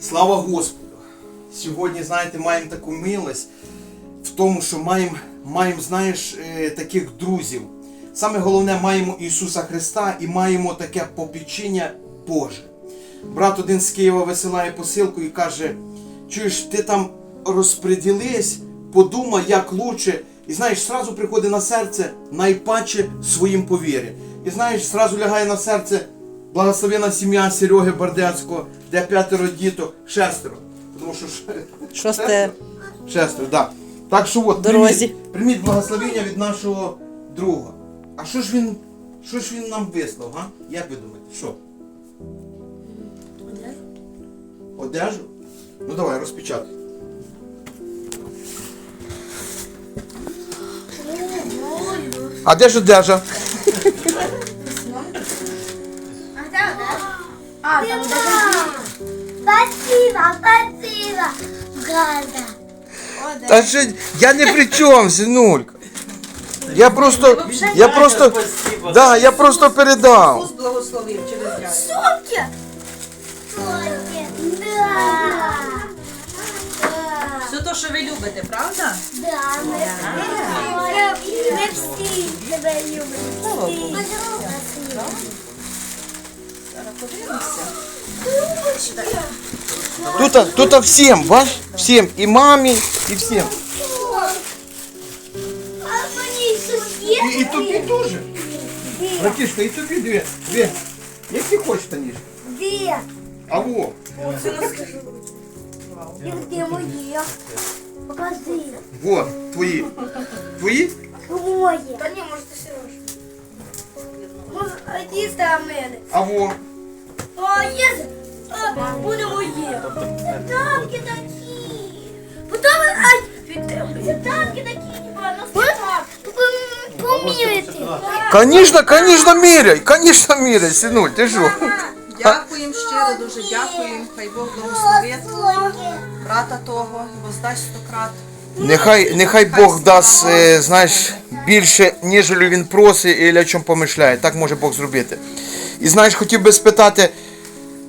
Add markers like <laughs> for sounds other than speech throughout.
Слава Господу! Сьогодні, знаєте, маємо таку милость в тому, що маємо, маємо знаєш, е, таких друзів. Саме головне, маємо Ісуса Христа і маємо таке попічення Боже. Брат один з Києва висилає посилку і каже: чуєш, ти там розпреділись, подумай, як лучше. І знаєш, сразу приходить на серце найпаче своїм повірі. І знаєш, сразу лягає на серце благословена сім'я Сереги Бардецького, де п'ятеро діток, шестеро. Тому що ш- Шосте. <laughs> Шестеро, так. Так що от. Прийміть, прийміть благословення від нашого друга. А що ж він, що ж він нам вислав, га? Як ви думаєте, що? Одежу? Ну давай, розпечатай. А де ж одежа? А, там Спасибо, спасибо. Гада. Та що, я не при чому, синулька. Я просто, я просто, да, я просто передав. Ісус благословив через дядю. Сумки. Сумки. Да. Все те, що ви любите, правда? Да, ми всі, ми всі тебе любимо. Всі. Зараз подивимося. Тут, тут всім, бач? Всім, і мамі, і всім. А мені сусід. І, і тобі теж. Братішка, і тобі дві. Дві. Як ти хочеш, Таніш? Де? А во. І де мої? Покажи. Во, твої. Твої? Твоє. Та ні, може ти Сереж. Може, одні з мене. А во. А, є. А, буде моє. Танки такі. Потім, ай, це танки такі. Поміряти. Конечно, конечно, міряй. Конечно, міряй, синуль, ти що? Дякуємо щиро, дуже дякуємо. Хай Бог благословить брата того, воздасть стократ. Нехай, нехай Бог дасть, е, знаєш, більше, ніж він просить і о чому помишляє. Так може Бог зробити. І знаєш, хотів би спитати,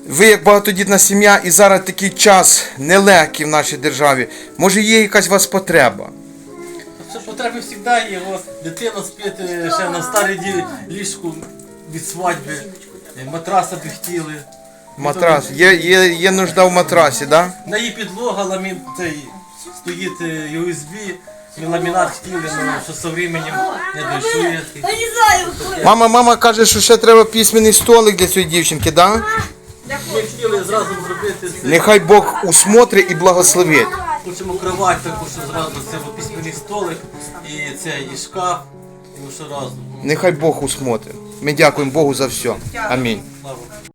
ви як багатодітна сім'я, і зараз такий час нелегкий в нашій державі. Може є якась у вас потреба? Що потреби завжди є, дитина спить е, ще на старій ліжку від свадьби, е, матраса би хотіли. Матрас. Є, є, є нужда в матрасі, так? Да? На її підлога ламін, цей, стоїть е, USB, ми ламінат хотіли, але що з временем не хто. Мама, мама каже, що ще треба письменний столик для цієї дівчинки, так? Да? Зразу зробити це, Нехай Бог усмотри і благословить. хочемо кровать таку, що зразу це письменний столик, і це і шкаф, і що разом. Нехай Бог усмотри. Ми дякуємо Богу за все. Амінь. Слава.